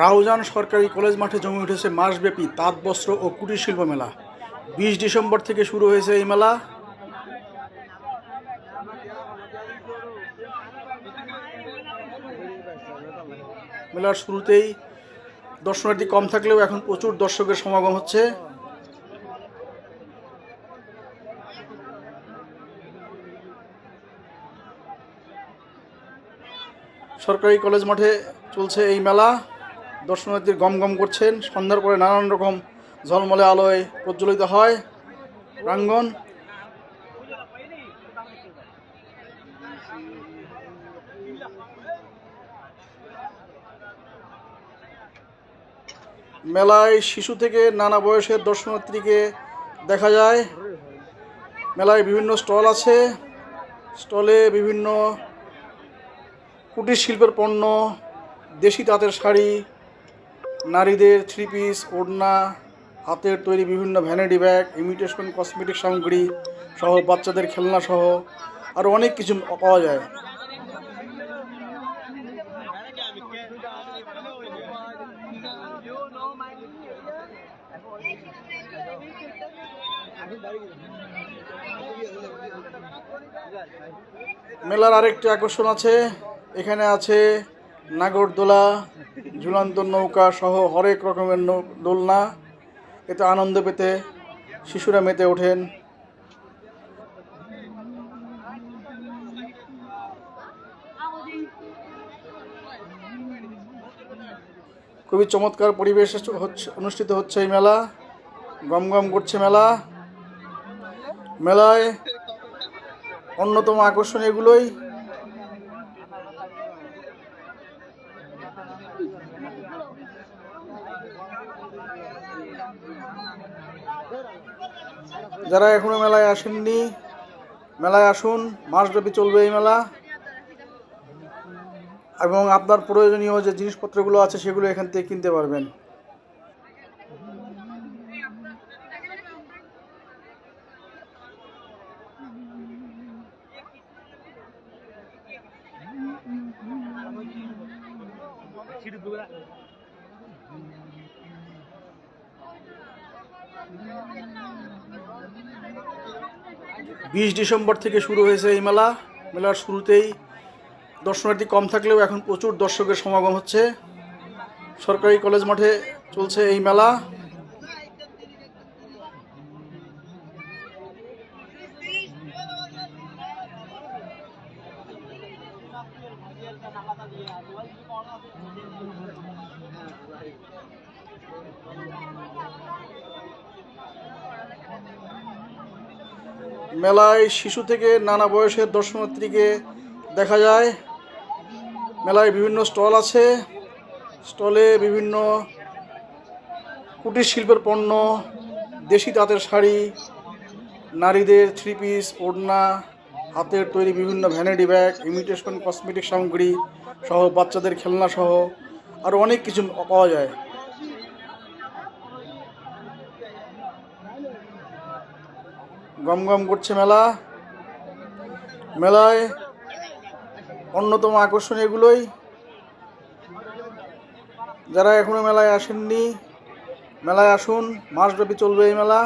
রাউজান সরকারি কলেজ মাঠে জমে উঠেছে মাসব্যাপী তাঁত বস্ত্র ও কুটির শিল্প মেলা। বিশ ডিসেম্বর থেকে শুরু হয়েছে এই মেলা। মেলার শুরুতেই দর্শনার্থী কম থাকলেও এখন প্রচুর দর্শকের সমাগম হচ্ছে। সরকারি কলেজ মাঠে চলছে এই মেলা। দর্শনার্থীর গম গম করছেন। সন্ধ্যার পরে নানান রকম ঝলমলে আলোয় প্রজ্বলিত হয় প্রাঙ্গণ। মেলায় শিশু থেকে নানা বয়সের দর্শনার্থীকে দেখা যায়। মেলায় বিভিন্ন স্টল আছে। স্টলে বিভিন্ন কুটির শিল্পের পণ্য দেশি তাঁতের শাড়ি, নারীদের থ্রি পিস ওড়না, হাতের তৈরি বিভিন্ন ভ্যানিটি ব্যাগ ইমিটেশন কসমেটিক সামগ্রী সহ বাচ্চাদের খেলনা সহ আরও অনেক কিছু পাওয়া যায়। মেলার আরেকটি আকর্ষণ আছে, এখানে আছে নাগরদোলা, ঝুলন্ত নৌকা সহ হরেক রকমের দোলনা। এতে আনন্দ পেতে শিশুরা মেতে ওঠেন। খুবই চমৎকার পরিবেশ হচ্ছে অনুষ্ঠিত হচ্ছে এই মেলা। গম গম করছে মেলা। মেলায় অন্যতম আকর্ষণ এগুলোই। যারা এখনও মেলায় আসেননি, মেলায় আসুন, মাসব্যাপী চলবে এই মেলা। এবং আপনার প্রয়োজনীয় যে জিনিসপত্রগুলো আছে, সেগুলো এখান থেকে কিনতে পারবেন। বিশ ডিসেম্বর থেকে শুরু হয়েছে এই মেলা। মেলার শুরুতেই দর্শনার্থী কম থাকলেও এখন প্রচুর দর্শকের সমাগম হচ্ছে। সরকারি কলেজ মাঠে চলছে এই মেলা। মেলায় শিশু থেকে নানা বয়সের দর্শনার্থীকে দেখা যায়। মেলায় বিভিন্ন স্টল আছে। স্টলে বিভিন্ন কুটির শিল্পের পণ্য, দেশি তাঁতের শাড়ি, নারীদের থ্রি পিস ওড়না, হাতের তৈরি বিভিন্ন ভ্যানিটি ব্যাগ ইমিটেশন কসমেটিক সামগ্রী সহ বাচ্চাদের খেলনা সহ আরও অনেক কিছু পাওয়া যায়। গম গম করছে মেলা। মেলায় অন্যতম আকর্ষণ এগুলোই। যারা এখনও মেলায় আসেননি, মেলায় আসুন, মাসব্যাপী চলবে এই মেলা।